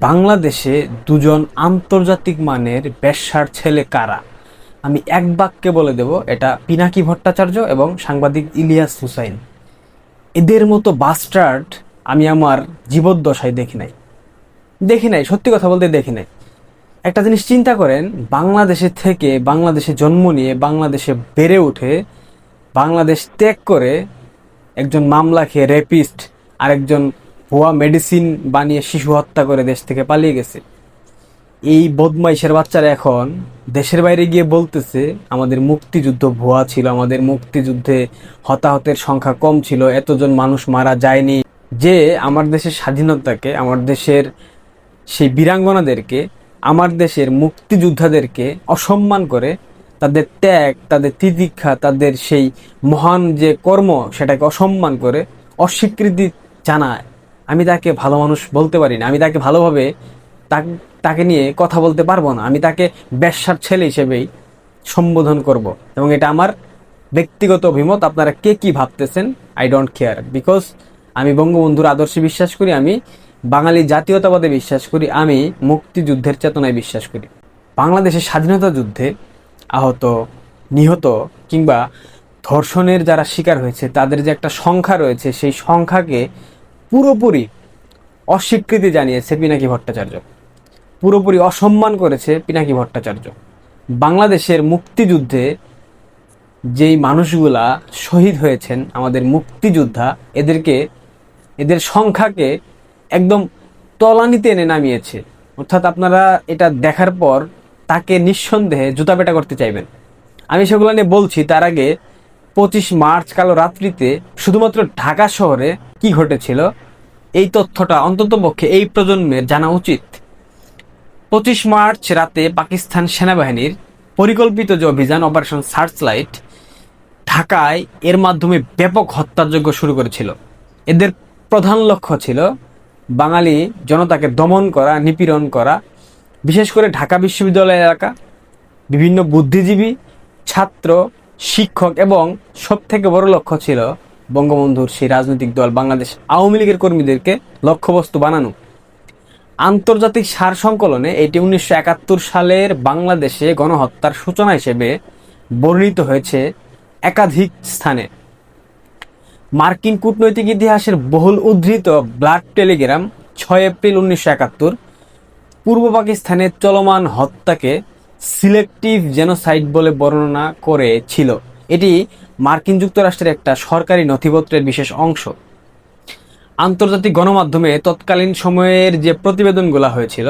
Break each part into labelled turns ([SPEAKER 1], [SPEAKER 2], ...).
[SPEAKER 1] বাংলাদেশে দুজন আন্তর্জাতিক মানের ব্যবসার ছেলে কারা? আমি এক বাক্যে বলে দেব, এটা পিনাকি ভট্টাচার্য এবং সাংবাদিক ইলিয়াস হুসাইন। এদের মতো বাস্টার্ড আমি আমার জীবদ্দশায় দেখি নাই। দেখি নাই, সত্যি কথা বলতে দেখি নাই। একটা জিনিস চিন্তা করেন, বাংলাদেশে থেকে বাংলাদেশে জন্ম নিয়ে বাংলাদেশে বেড়ে উঠে, বাংলাদেশ ত্যাগ করে একজন মামলা খেয়ে রেপিস্ট আরেকজন ভুয়া মেডিসিন বানিয়ে শিশু হত্যা করে দেশ থেকে পালিয়ে গেছে। এই বদমাইশের বাচ্চারা এখন দেশের বাইরে গিয়ে বলতেছে, আমাদের মুক্তিযুদ্ধ ভুয়া ছিল, আমাদের মুক্তিযুদ্ধে হতাহতের সংখ্যা কম ছিল, এতজন মানুষ মারা যায়নি। যে আমার দেশের স্বাধীনতাকে, আমার দেশের সেই বীরাঙ্গনাদেরকে, আমার দেশের মুক্তিযোদ্ধাদেরকে অসম্মান করে, তাদের ত্যাগ, তাদের তিতিক্ষা, তাদের সেই মহান যে কর্ম, সেটাকে অসম্মান করে অস্বীকৃতি জানায়। আমি তাকে ভালো মানুষ বলতে পারি না। আমি তাকে ভালোভাবে তাক- নিয়ে কথা বলতে পারব না। আমি তাকে ব্যবসার ছেলে হিসেবেই সম্বোধন করব। এবং এটা আমার ব্যক্তিগত অভিমত। আপনারা কে কি ভাবতেছেন? আই ডোন্ট কেয়ার বিকজ আমি বঙ্গবন্ধুর আদর্শে বিশ্বাস করি, আমি বাঙালি জাতীয়তাবাদে বিশ্বাস করি, আমি মুক্তিযুদ্ধের চেতনায় বিশ্বাস করি। বাংলাদেশের স্বাধীনতা যুদ্ধে আহত, নিহত কিংবা ধর্ষণের যারা শিকার হয়েছে, তাদের যে একটা সংখ্যা রয়েছে, সেই সংখ্যাকে পুরোপুরি অস্বীকৃতি জানিয়েছে পিনাকি ভট্টাচার্য। পুরোপুরি অসম্মান করেছে পিনাকি ভট্টাচার্য। বাংলাদেশের মুক্তিযুদ্ধে যেই মানুষগুলা শহীদ হয়েছেন, আমাদের মুক্তিযোদ্ধা, এদেরকে, এদের সংখ্যাকে একদম তলানিতে এনে নামিয়েছে। অর্থাৎ আপনারা এটা দেখার পর তাকে নিঃসন্দেহে জুতা পেটা করতে চাইবেন। আমি সেগুলো নিয়ে বলছি, তার আগে পঁচিশ মার্চ কালো রাত্রিতে শুধুমাত্র ঢাকা শহরে কি ঘটেছিল? এই তথ্যটা অন্ততপক্ষে এই প্রজন্মের জানা উচিত। পঁচিশ মার্চ রাতে পাকিস্তান সেনাবাহিনীর পরিকল্পিত যে অভিযান অপারেশন সার্চলাইট ঢাকায় এর মাধ্যমে ব্যাপক হত্যাযজ্ঞ শুরু করেছিল। এদের প্রধান লক্ষ্য ছিল বাঙালি জনতাকে দমন করা, নিপীড়ন করা, বিশেষ করে ঢাকা বিশ্ববিদ্যালয় এলাকা, বিভিন্ন বুদ্ধিজীবী, ছাত্র শিক্ষক এবং সব থেকে বড় লক্ষ্য ছিল বঙ্গবন্ধুর সেই রাজনৈতিক দল বাংলাদেশ আওয়ামী লীগের কর্মীদেরকে লক্ষ্যবস্তু বানানো। আন্তর্জাতিক সার সংকলনে এটি উনিশশো একাত্তর সালের বাংলাদেশে গণহত্যার সূচনা হিসেবে বর্ণিত হয়েছে একাধিক স্থানে। মার্কিন কূটনৈতিক ইতিহাসের বহুল উদ্ধৃত ব্লাড টেলিগ্রাম ছয় এপ্রিল উনিশশো একাত্তর পূর্ব পাকিস্তানের চলমান হত্যাকে সিলেক্টিভ জেনোসাইড বলে বর্ণনা করেছিল এটি মার্কিন যুক্তরাষ্ট্রের একটা সরকারি নথিপত্রের বিশেষ অংশ। আন্তর্জাতিক গণমাধ্যমে তৎকালীন সময়ের যে প্রতিবেদনগুলো হয়েছিল,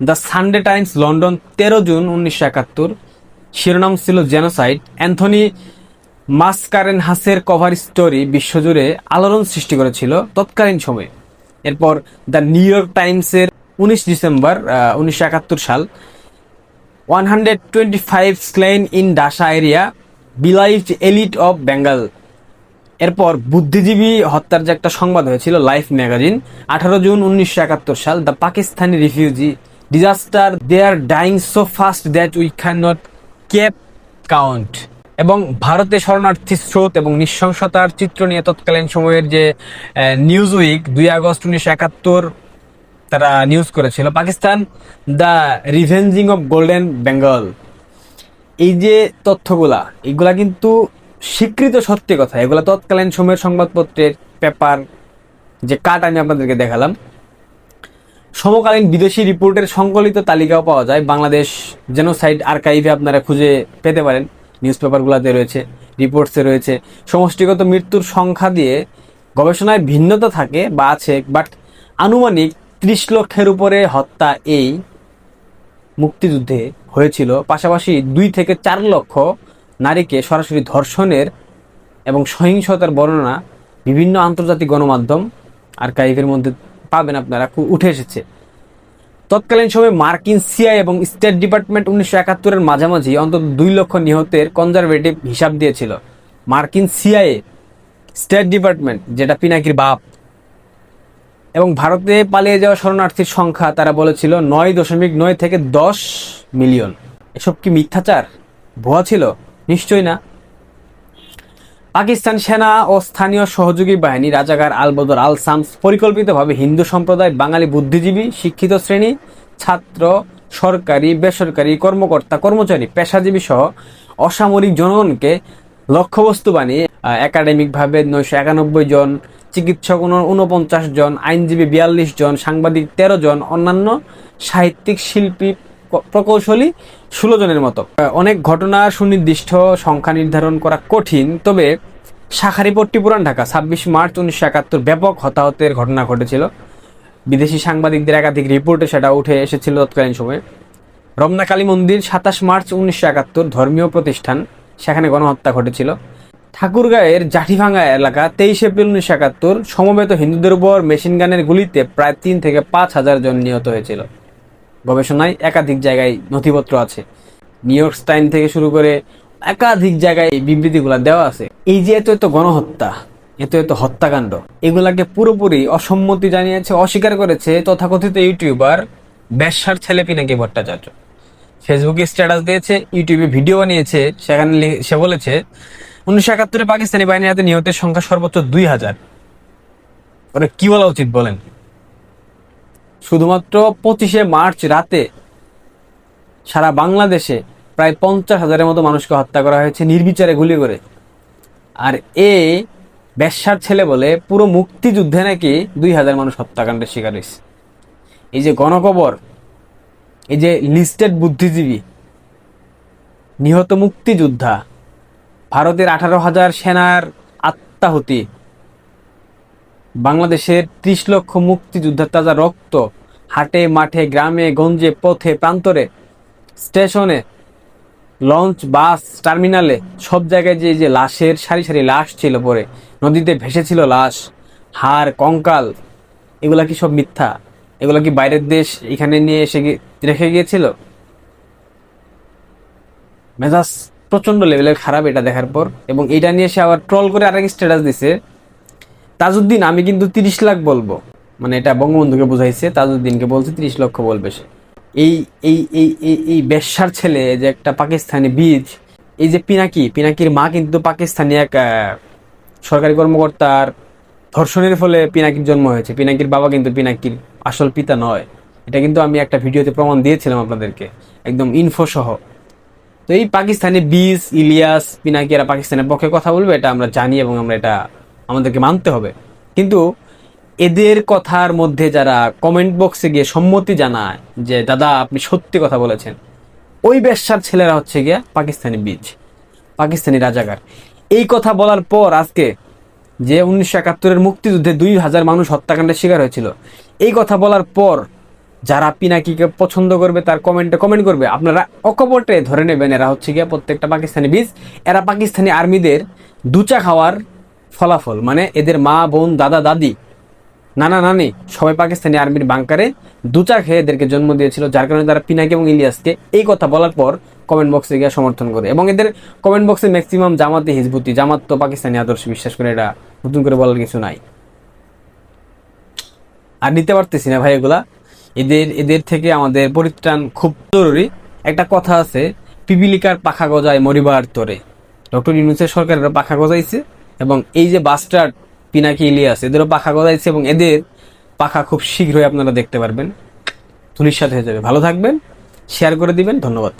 [SPEAKER 1] দ্য সানডে টাইমস লন্ডন তেরো জুন উনিশশো একাত্তর, শিরোনাম ছিল জেনোসাইড। অ্যান্থনি মাসকারেন হাসের কভার স্টোরি বিশ্বজুড়ে আলোড়ন সৃষ্টি করেছিল তৎকালীন সময়ে। এরপর দ্য নিউ ইয়র্ক টাইমসের উনিশ ডিসেম্বর উনিশশো একাত্তর সাল one hundred twenty five slain in Dacca area believe elite of Bengal এরপর বুদ্ধিজীবী হত্যার যে একটা সংবাদ হয়েছিল লাইফ ম্যাগাজিন আঠারো জুন উনিশশো একাত্তর সাল the Pakistani refugee disaster they are dying so fast that we can not keep count এবং ভারতে শরণার্থী স্রোত এবং নৃশংসতার চিত্র নিয়ে তৎকালীন সময়ের যে নিউজ উইক দুই আগস্ট উনিশশো একাত্তর তারা নিউজ করেছিল। Pakistan the revenging of golden Bengal এই যে তথ্যগুলা, এগুলা কিন্তু স্বীকৃত সত্যি কথা। এগুলা তৎকালীন সময়ের সংবাদপত্রের পেপার যে কাট আমি আপনাদেরকে দেখালাম। সমকালীন বিদেশি রিপোর্টের সংকলিত তালিকাও পাওয়া যায়। বাংলাদেশ জেনোসাইড আর্কাইভে আপনারা খুঁজে পেতে পারেন। নিউজ পেপারগুলোতে রয়েছে রিপোর্টসে রয়েছে। সমষ্টিগত মৃত্যুর সংখ্যা দিয়ে গবেষণায় ভিন্নতা থাকে বা আছে বাট আনুমানিক ত্রিশ লক্ষের উপরে হত্যা এই মুক্তিযুদ্ধে হয়েছিল। পাশাপাশি দুই থেকে চার লক্ষ নারীকে সরাসরি ধর্ষণের এবং সহিংসতার বর্ণনা বিভিন্ন আন্তর্জাতিক গণমাধ্যম আর আর্কাইভের মধ্যে পাবেন আপনারা উঠে এসেছে। তৎকালীন সময়ে মার্কিন সিআই এবং স্টেট ডিপার্টমেন্ট উনিশশো একাত্তরের মাঝামাঝি অন্তত দুই লক্ষ নিহতের কনজারভেটিভ হিসাব দিয়েছিল। মার্কিন সিআইএ, স্টেট ডিপার্টমেন্ট, যেটা পিনাকির বাপ। এবং ভারতে পালিয়ে যাওয়া শরণার্থীর সংখ্যা, তারা বলেছিল নয় দশমিক নয় থেকে দশ মিলিয়ন। এসব কি মিথ্যাচার? ভুয়া ছিল? নিশ্চয়ই না। পাকিস্তান সেনা ও স্থানীয় সহযোগী বাহিনী, রাজাকার আলবদর আল সামস পরিকল্পিতভাবে হিন্দু সম্প্রদায়, বাঙালি বুদ্ধিজীবী, শিক্ষিত শ্রেণি, ছাত্র, সরকারি, বেসরকারি, কর্মকর্তা, কর্মচারী, পেশাজীবী সহ অসামরিক জনগণকে লক্ষ্যবস্তু বানিয়ে একাডেমিকভাবে নয়শো একানব্বই জন চিকিৎসক উনপঞ্চাশ জন, আইনজীবী বিয়াল্লিশ জন, সাংবাদিক তেরো জন, অন্যান্য সাহিত্যিক শিল্পী প্রকৌশলী ষোলো জনের মতো। অনেক ঘটনার সুনির্দিষ্ট, সংখ্যা নির্ধারণ করা কঠিন, তবে শাখারিপট্টি পুরান ঢাকা। ছাব্বিশ মার্চ উনিশশো একাত্তর ব্যাপক হতাহতের ঘটনা ঘটেছিল। বিদেশি সাংবাদিকদের একাধিক রিপোর্টে সেটা উঠে এসেছিল তৎকালীন সময়ে। রমনা কালী মন্দির, সাতাশ মার্চ উনিশশো একাত্তর ধর্মীয় প্রতিষ্ঠান, সেখানে গণহত্যা ঘটেছিল। ঠাকুরগাঁয়ের জাঠিভাঙ্গা এলাকা তেইশ এপ্রিল উনিশশো একাত্তর সমবেত হিন্দুদের উপর মেশিন গানের গুলিতে প্রায় তিন থেকে পাঁচ হাজার জন নিহত হয়েছিল। গবেষণায় একাধিক জায়গায় নথিপত্র আছে। নিউ ইয়র্ক টাইম থেকে শুরু করে একাধিক জায়গায় এই বিবৃতিগুলো দেওয়া আছে। এই যে এত এত গণহত্যা, এত এত হত্যাকাণ্ড, এগুলাকে পুরোপুরি অসম্মতি জানিয়েছে, অস্বীকার করেছে তথাকথিত ইউটিউবার ব্যবসার ছেলে পিনাকি ভট্টাচার্য। ফেসবুকে স্ট্যাটাস দিয়েছে, ইউটিউবে ভিডিও বানিয়েছে, সেখানে সে বলেছে উনিশশো একাত্তরে পাকিস্তানি বাহিনীর হাতে নিহতের সংখ্যা সর্বোচ্চ দুই হাজার। ওরা কি বলা উচিত বলেন? শুধুমাত্র পঁচিশে মার্চ রাতে সারা বাংলাদেশে প্রায় পঞ্চাশ হাজারের মতো মানুষকে হত্যা করা হয়েছে, নির্বিচারে গুলি করে। আর এ ব্যবসার ছেলে বলে পুরো মুক্তিযুদ্ধে নাকি দুই হাজার মানুষ হত্যাকাণ্ডের শিকার হয়েছে। এই যে গণকবর, এই যে লিস্টেড বুদ্ধিজীবী, নিহত মুক্তিযোদ্ধা ভারতের আঠারো হাজার সেনার আত্মাহুতি, বাংলাদেশের ত্রিশ লক্ষ মুক্তিযোদ্ধার তাজা রক্ত হাটে, মাঠে, গ্রামে, গঞ্জে, পথে, প্রান্তরে, স্টেশনে, লঞ্চ, বাস, টার্মিনালে, সব জায়গায় যে যে লাশের সারি সারি লাশ ছিল পরে নদীতে ভেসেছিল লাশ, হাড়, কঙ্কাল, এগুলা কি সব মিথ্যা? এগুলা কি বাইরের দেশ এখানে নিয়ে এসে রেখে গিয়েছিল? মেজাজ প্রচণ্ড লেভেলের খারাপ এটা দেখার পর। এবং এটা নিয়ে সে আবার ট্রল করে আরেক স্ট্যাটাস দিছে। তাজউদ্দিন, আমি কিন্তু তিরিশ লাখ বলব। মানে এটা বঙ্গবন্ধুকে বুঝাইছে, তাজউদ্দিনকে বলছে তিরিশ লক্ষ বলবে সে। এই এই এই এই এই বেশ্যার ছেলে যে একটা পাকিস্তানি বীজ, এই যে পিনাকি, পিনাকির মা কিন্তু পাকিস্তানি এক সরকারি কর্মকর্তার ধর্ষণের ফলে পিনাকির জন্ম হয়েছে। পিনাকির বাবা কিন্তু পিনাকির আসল পিতা নয়। এটা কিন্তু আমি একটা ভিডিওতে প্রমাণ দিয়েছিলাম আপনাদেরকে। একদম ইনফো সহ। তো এই পাকিস্তানি বীজ ইলিয়াস পিনাকি এরা পাকিস্তানের পক্ষে কথা বলবে, এটা আমরা জানি এবং আমরা এটা আমাদেরকে মানতে হবে। কিন্তু এদের কথার মধ্যে যারা কমেন্ট বক্সে গিয়ে সম্মতি জানায় যে, দাদা, আপনি সত্যি কথা বলেছেন। ওই বেশ্যার ছেলেরা হচ্ছে গিয়া পাকিস্তানি বীজ, পাকিস্তানি রাজাকার। এই কথা বলার পর আজকে যে উনিশশো একাত্তরের মুক্তিযুদ্ধে দুই হাজার মানুষ হত্যাকাণ্ডের শিকার হয়েছিল, এই কথা বলার পর যারা পিনাকিকে পছন্দ করবে, তার কমেন্টে কমেন্ট করবে। আপনারা অকপটে ধরে নেবেন, এরা হচ্ছে গিয়ে প্রত্যেকটা পাকিস্তানি বীজ। এরা পাকিস্তানি আর্মিদের দুচা খাওয়ার ফলাফল। মানে এদের মা, বোন, দাদা, দাদি, নানা, নানি, সবাই পাকিস্তানি আর্মির বাংকারে দুচা খেয়ে এদেরকে জন্ম দিয়েছিল, যার কারণে তারা পিনাকি এবং ইলিয়াসকে এই কথা বলার পর কমেন্ট বক্সে গিয়ে সমর্থন করে। এবং এদের কমেন্ট বক্সে ম্যাক্সিমাম জামাতে হিজবুতি, জামাত তো পাকিস্তানি আদর্শ, বিশ্বাস করে এটা নতুন করে বলার কিছু নাই। আর নিতে পারতেছি না ভাই এগুলা। এদের এদের থেকে আমাদের পরিত্রাণ খুব জরুরি। একটা কথা আছে, পিপিলিকার পাখা গজায় মরিবার তরে। ডক্টর ইউনুসের সরকারের পাখা গজাইছে এবং এই যে বাস্টার্ড পিনাকি ইলিয়াস, এদেরও পাখা গজাইছে এবং এদের পাখা খুব শীঘ্রই আপনারা দেখতে পারবেন। ধুলির সাথে হয়ে যাবে। ভালো থাকবেন, শেয়ার করে দিবেন, ধন্যবাদ।